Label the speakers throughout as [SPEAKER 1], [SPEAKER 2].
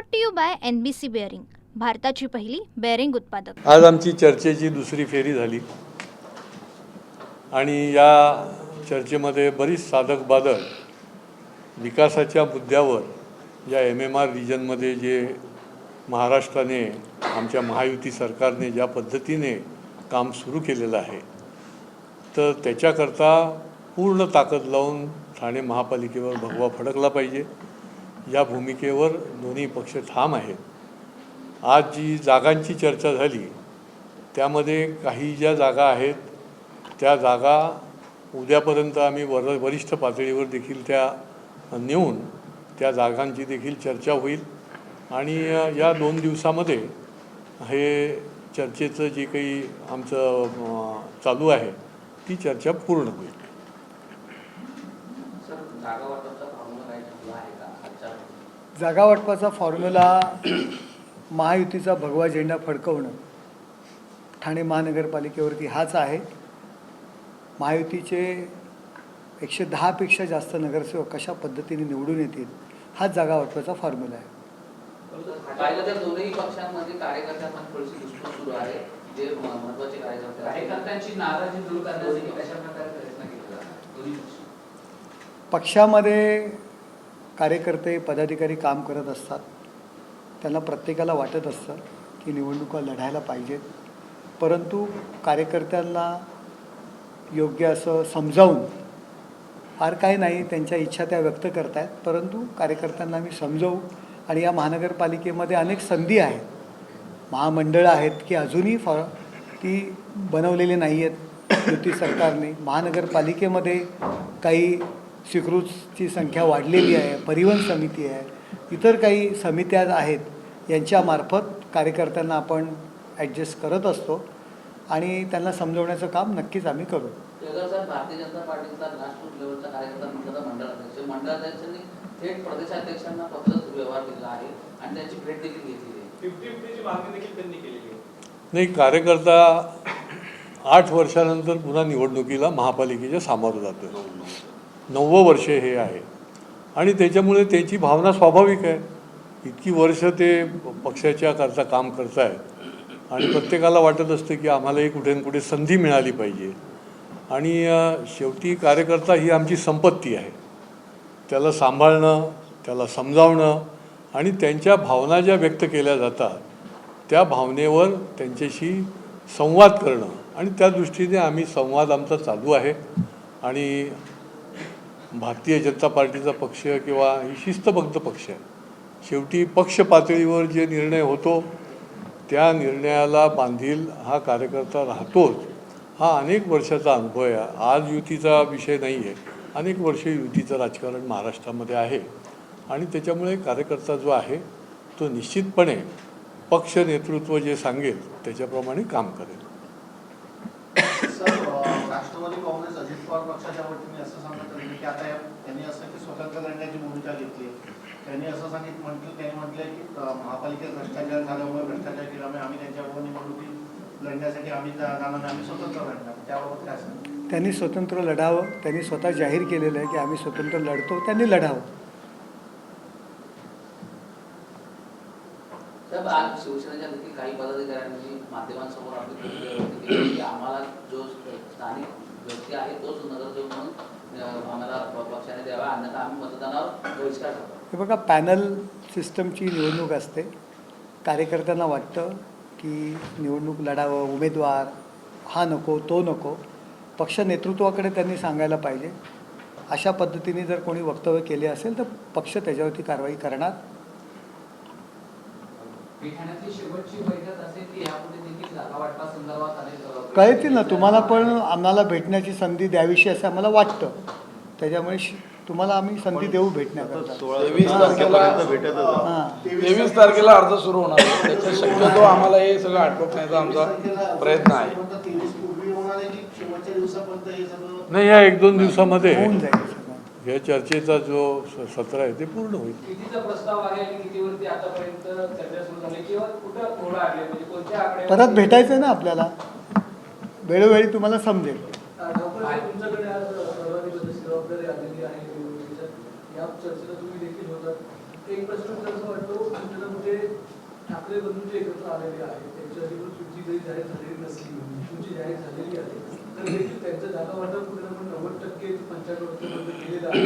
[SPEAKER 1] Brought to you by N B C bearing भारताची पहिली bearing उत्पादक.
[SPEAKER 2] आज आमची चर्चेची दुसरी फेरी झाली. आणि या चर्चेमध्ये बरीच साधक बाधक विकासाच्या मुद्द्यावर या एम एम आर रिजनमध्ये जे महाराष्ट्राने आमच्या महायुती सरकारने ज्या पद्धतीने काम सुरू केलेलं आहे तर त्याच्याकरता पूर्ण ताकद लावून ठाणे महापालिकेवर भगवा फडकला पाहिजे. या भूमिकेवर दोन्ही पक्ष ठाम आहेत. आज जी जागांची चर्चा झाली त्यामध्ये काही ज्या जागा आहेत त्या जागा उद्यापर्यंत आम्ही वर वरिष्ठ पातळीवर देखील त्या नेऊन त्या जागांची देखील चर्चा होईल. आणि या दोन दिवसामध्ये हे चर्चेचं जे काही आमचं चालू आहे ती चर्चा पूर्ण होईल
[SPEAKER 3] सर जागा वाटपचा फॉर्म्युला काही ठरला आहे का आजच्या
[SPEAKER 4] जागा वाटपाचा फॉर्म्युला महायुतीचा भगवा झेंडा फडकवणं ठाणे महानगरपालिकेवरती हाच आहे. महायुतीचे एकशे दहापेक्षा जास्त नगरसेवक कशा पद्धतीने निवडून येतील हाच जागा वाटपाचा फॉर्म्युला आहे.
[SPEAKER 3] पाहिलं तर दोन्ही पक्षांमध्ये कार्यकर्त्यांना थोडीशी दुष्ट सुरू आहे जे म- महत्त्वाचे कार्यकर्ते आहेत.
[SPEAKER 5] कार्यकर्त्यांची नाराजी दूर करण्यासाठी कशा प्रकारे प्रयत्न केला जातो? दोन्ही पक्ष.
[SPEAKER 4] पक्षामध्ये कार्यकर्ते पदाधिकारी काम करत असतात. त्यांना प्रत्येकाला वाटत असतं की निवडणुका लढायला पाहिजेत. परंतु कार्यकर्त्यांना योग्य असं समजावून फार काही नाही त्यांच्या इच्छा त्या व्यक्त करतायत. परंतु कार्यकर्त्यांना मी समजवू आणि या महानगरपालिकेमध्ये अनेक संधी आहेत. महामंडळं आहेत की अजूनही फ ती बनवलेली नाही आहेत युती सरकारने महानगरपालिकेमध्ये काही स्वीकृतची संख्या वाढलेली आहे परिवहन समिती आहे इतर काही समित्या आहेत यांच्यामार्फत कार्यकर्त्यांना आपण ॲडजस्ट करत असतो आणि त्यांना समजवण्याचं काम नक्कीच आम्मी करू.
[SPEAKER 3] जर सर भारतीय जनता पार्टीचा ग्रासरूट लेवलचा कार्यकर्ता म्हटलं तर मंडळाध्यक्ष मंडळाध्यक्षांनी थेट प्रदेशाध्यक्षांना फक्त व्यवहार दिला आहे आणि त्यांची भेट देखील घेतली आहे.
[SPEAKER 5] फिफ्टी फिफ्टीची मागणी देखील त्यांनी केलेली आहे.
[SPEAKER 2] नाही कार्यकर्ता आठ वर्षानंतर पुन्हा निवडणुकीला महापालिकेच्या सामोरं जातो नववं वर्ष हे आहे. आणि त्याच्यामुळे त्याची भावना स्वाभाविक आहे. इतकी वर्ष ते पक्षाच्या करता काम करतायत. आणि प्रत्येकाला वाटत असतं की आम्हालाही कुठे ना कुठे संधी मिळाली पाहिजे. आणि शेवटी कार्यकर्ता ही आमची संपत्ती आहे. त्याला सांभाळणं त्याला समजावणं आणि त्यांच्या भावना ज्या व्यक्त केल्या जातात त्या भावनेवर त्यांच्याशी संवाद करणं. आणि त्या दृष्टीने आम्ही संवाद आमचा चालू आहे. आणि भारतीय जनता पार्टीचा पक्ष किंवा ही शिस्तबद्ध पक्ष. आहे शेवटी पक्ष पातळीवर जे निर्णय होतो त्या निर्णयाला बांधील हा कार्यकर्ता राहतोच. हा अनेक वर्षाचा अनुभव आहे. आज युतीचा विषय नाही आहे अनेक वर्ष युतीचं राजकारण महाराष्ट्रामध्ये आहे. आणि त्याच्यामुळे कार्यकर्ता जो आहे तो निश्चितपणे पक्ष नेतृत्व जे सांगेल त्याच्याप्रमाणे काम करेल.
[SPEAKER 6] राष्ट्रवादी काँग्रेस अजित पवार पक्षाच्या वतीने असं सांगत होते की आता त्यांनी असं की स्वतंत्र लढण्याची भूमिका घेतली त्यांनी असं सांगितलं म्हटलं त्यांनी म्हटलंय की महापालिकेत भ्रष्टाचार झाल्यामुळे भ्रष्टाचार केल्यामुळे आम्ही त्यांच्याबरोबर निवडणुकी लढण्यासाठी आम्ही जाणार नाही, आम्ही स्वतंत्र लढणार. त्याबाबत काय सांग?
[SPEAKER 4] त्यांनी स्वतंत्र लढावं. त्यांनी स्वतः जाहीर केलेलं आहे की आम्ही स्वतंत्र लढतो त्यांनी लढावं.
[SPEAKER 3] आज शिवसेनेच्या देखील काही पदाधिकाऱ्यांनी माध्यमांसमोर आपली आम्हाला जो स्थानिक व्यक्ती आहे तोच नगरसेवक म्हणून आम्हाला पक्षाने द्यावा अन्यथा आम्ही मतदानावर बहिष्कार
[SPEAKER 4] हे बघा पॅनल सिस्टमची निवडणूक असते. कार्यकर्त्यांना वाटतं की निवडणूक लढावं उमेदवार हा नको तो नको. पक्ष नेतृत्वाकडे त्यांनी सांगायला पाहिजे. अशा पद्धतीने जर कोणी वक्तव्य केले असेल तर पक्ष त्याच्यावरती कारवाई करणार.
[SPEAKER 5] ठाण्यातली शेवटची बैठक असेल की यापुढे देखील जागा वाटपा संदर्भात अनेक अ,
[SPEAKER 4] कळतील ना तुम्हाला पण आम्हाला भेटण्याची संधी द्यावीशी असं आम्हाला वाटतं. त्याच्यामुळे श- तुम्हाला आम्ही संधी देऊ भेटण्याकरता.
[SPEAKER 7] तेवीस तारखेला भेटत तेवीस तारखेला अर्ज सुरू होणार. त्याच्या शक्यतो आम्हाला हे सगळं आटोपण्याचा आमचा प्रयत्न आहे.
[SPEAKER 6] तेवीस पूर्वी होणार आहे की शेवटच्या दिवसापर्यंत हे सगळं
[SPEAKER 2] नाही या एक दोन दिवसामध्ये
[SPEAKER 4] होऊन जाईल.
[SPEAKER 2] या चर्चेचा जो स- सत्र आहे ते पूर्ण होईल.
[SPEAKER 5] कितीचा प्रस्ताव आहे आणि कितीवरती आतापर्यंत चर्चा सुरू झाली? किंवा कुठं थोडं आले? म्हणजे कोणत्या आकडे
[SPEAKER 4] परत भेटायचं आहे ना आपल्याला. वेळोवेळी तुम्हाला समजेल.
[SPEAKER 5] तुमच्याकडे आज सर्वाधिक जबाबदारी आलेली आहे निवडणुकीच्या या चर्चेला तुम्ही देखील होतात. एक प्रश्न मला असं वाटतो तुमच्या
[SPEAKER 8] ठाकरे बंधू जे एकत्र आलेले आहेत त्यांच्यासाठी पण तुमची जरी जाहीर झालेली नसली. तुमची जाहीर झालेली आहे. तर देखील त्यांचं जागा वाटप कुठे ना कुठे नव्वद टक्के पंच्याण्णव टक्केपर्यंत आहे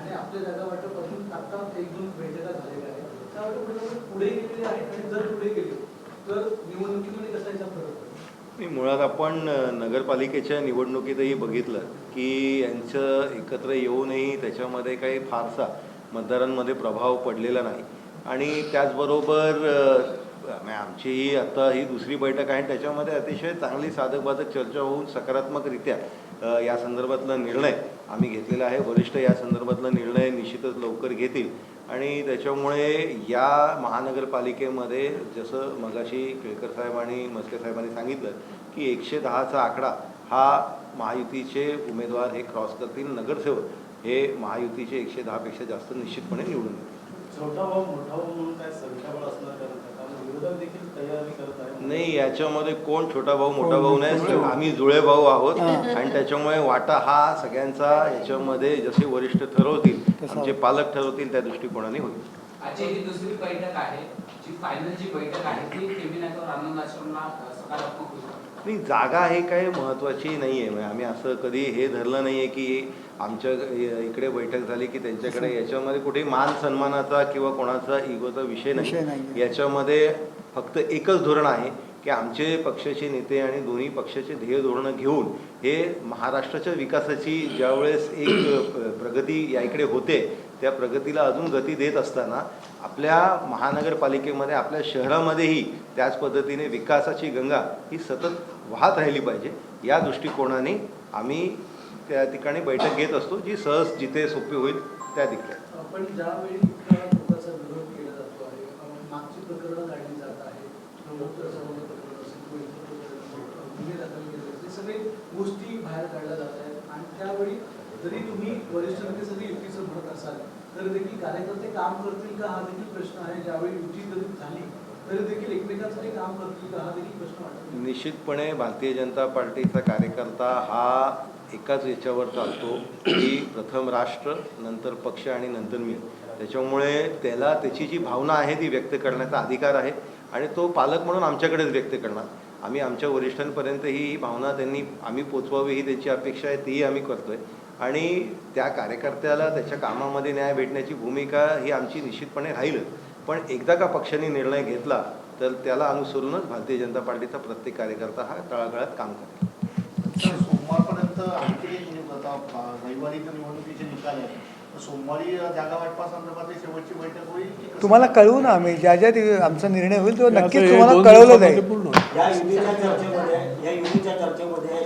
[SPEAKER 8] आणि आपल्या जागा वाटप अजून आता एक दोन बैठका झालेल्या आहेत. त्यामुळे कुठे ना पुढे गेलेले आहेत आणि जर पुढे गेले तर निवडणुकीमध्ये कसा याचा फरक
[SPEAKER 9] नाही, मुळात आपण नगरपालिकेच्या निवडणुकीतही बघितलं की यांचं एकत्र येऊनही त्याच्यामध्ये काही फारसा मतदारांमध्ये प्रभाव पडलेला नाही. आणि त्याचबरोबर अ, म्हणजे आमचीही आता ही दुसरी बैठक आहे त्याच्यामध्ये अतिशय चांगली साधक बाधक चर्चा होऊन सकारात्मकरित्या या संदर्भातला निर्णय आम्ही घेतलेला आहे. वरिष्ठ या संदर्भातला निर्णय निश्चितच लवकर घेतील. आणि त्याच्यामुळे या महानगरपालिकेमध्ये जसं मगाशी केळकर साहेब आणि मस्के साहेबांनी सांगितलं की एकशे दहाचा आकडा हा महायुतीचे उमेदवार हे क्रॉस करतील नगरसेवक हे महायुतीचे एकशे दहापेक्षा जास्त निश्चितपणे निवडून येतील.
[SPEAKER 6] छोटा भाऊ मोठा भाऊ म्हणून काय संख्याबळ असणार करत आहे कारण विरोधक देखील तयारी करत आहे
[SPEAKER 9] नाही याच्यामध्ये कोण छोटा भाऊ मोठा भाऊ. नाही आम्ही जुळे भाऊ आहोत. आणि त्याच्यामुळे वाटा हा सगळ्यांचा याच्यामध्ये जसे वरिष्ठ ठरवतील
[SPEAKER 4] तसा.
[SPEAKER 9] आमचे पालक ठरवतील त्या दृष्टिकोनाने होईल.
[SPEAKER 5] आजची ही दुसरी बैठक आहे जी फायनल जी बैठक आहे ती
[SPEAKER 9] नाही जागा हे काही महत्त्वाची नाही आहे म्हणजे आम्ही असं कधी हे धरलं नाही आहे की आमच्या इकडे बैठक झाली की त्यांच्याकडे याच्यामध्ये कुठे मान सन्मानाचा किंवा कोणाचा इगोचा विषय नाही. याच्यामध्ये फक्त एकच धोरण आहे की आमचे पक्षाचे नेते आणि दोन्ही पक्षाचे ध्येय धोरणं घेऊन हे महाराष्ट्राच्या विकासाची ज्यावेळेस एक प्रगती या इकडे होते त्या प्रगतीला अजून गती देत असताना आपल्या महानगरपालिकेमध्ये आपल्या शहरामध्येही त्याच पद्धतीने विकासाची गंगा ही सतत वाहत राहिली पाहिजे. या दृष्टिकोनाने आम्ही त्या ठिकाणी बैठक घेत असतो जी सहज जिथे सोपी होईल त्या ठिकाणी
[SPEAKER 8] पण ज्यावेळी गोष्टी बाहेर काढल्या जात आहेत. आणि त्यावेळी जरी तुम्ही वरिष्ठ नेते सगळी युतीचं तर देखील कार्यकर्ते काम करतील का? हा देखील प्रश्न आहे. ज्यावेळी युती जरी झाली तरी देखील एकमेकांसाठी काम करतील का? हा देखील प्रश्न वाटतो.
[SPEAKER 9] निश्चितपणे भारतीय जनता पार्टीचा कार्यकर्ता हा एकाच याच्यावर चालतो की प्रथम राष्ट्र नंतर पक्ष आणि नंतर मी. त्याच्यामुळे त्याला त्याची जी भावना आहे ती व्यक्त करण्याचा अधिकार आहे आणि तो पालक म्हणून आमच्याकडेच व्यक्त करणार. आम्ही आमच्या वरिष्ठांपर्यंत ही भावना त्यांनी आम्ही पोचवावी ही त्यांची अपेक्षा आहे तीही आम्ही करतोय. आणि त्या कार्यकर्त्याला त्याच्या कामामध्ये न्याय भेटण्याची भूमिका ही आमची निश्चितपणे राहीलच पण एकदा का पक्षाने निर्णय घेतला तर त्याला अनुसरूनच भारतीय जनता पार्टीचा प्रत्येक कार्यकर्ता हा तळागाळात काम करेल
[SPEAKER 6] सोमवारपर्यंत आणखी रविवारी निवडणुकीचे निकाल आहेत सोमवारी अ, जागा वाटपासंदर्भातली शेवटची बैठक होईल की कसं?
[SPEAKER 4] तुम्हाला कळवू ना आम्ही ज्या ज्या दिवशी आमचा निर्णय होईल तेव्हा
[SPEAKER 2] आता
[SPEAKER 4] नक्कीच तुम्हाला कळवलं जाईल.
[SPEAKER 10] या युतीच्या चर्चेमध्ये या युतीच्या चर्चेमध्ये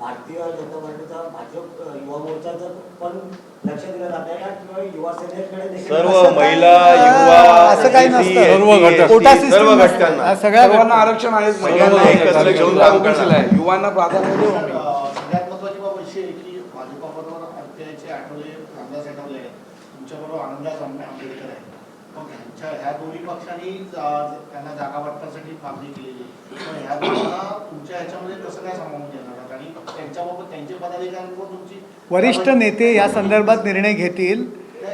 [SPEAKER 10] भारतीय जनता पार्टीचा भाजप युवा मोर्चाचं पण लक्ष दिलं जात आहे का किंवा युवा सेनेकडे देखील
[SPEAKER 9] सर्व महिला युवा
[SPEAKER 4] असं काही
[SPEAKER 9] SC,
[SPEAKER 4] नसतं.
[SPEAKER 2] सर्व
[SPEAKER 9] ST,
[SPEAKER 2] घटक.
[SPEAKER 4] कोटा
[SPEAKER 9] सर्व
[SPEAKER 4] सिस्टम.
[SPEAKER 9] घटकांना.
[SPEAKER 4] हा, सगळ्या
[SPEAKER 7] सर्वांना आरक्षण आहेच
[SPEAKER 9] सगळ्यांना एकत्र घेऊन
[SPEAKER 7] महिलांना आहे. युवांना प्राधान्य देऊ आम्ही
[SPEAKER 6] सगळ्यात महत्वाची बाब अशी आहे की भाजपाबरोबर आठवले रामदास आठवले आहेत तुमच्याबरोबर आनंददास आंबे- आंबेडकर आहेत. मग ह्यांच्या ह्या दोन्ही पक्षांनी त्यांना जागा वाटपासाठी मागणी केलेली आहे. पण ह्या दोघांना तुमच्या ह्याच्यामध्ये कसं काय सामावून घेणार त्यांच्याबाबत त्यांचे पदाधिकाऱ्यांवर तुमची?
[SPEAKER 4] वरिष्ठ नेते या संदर्भात निर्णय घेतील.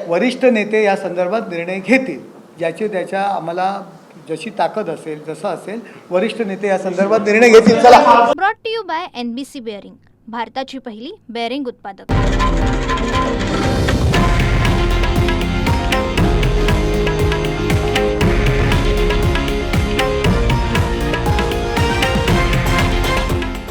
[SPEAKER 4] वरिष्ठ नेते या संदर्भात निर्णय घेतील. ज्याची त्याच्या आम्हाला जशी ताकद असेल जसं असेल वरिष्ठ नेते या संदर्भात निर्णय घेतील. चला.
[SPEAKER 1] Brought to you by N B C bearing भारताची पहिली बेअरिंग उत्पादक.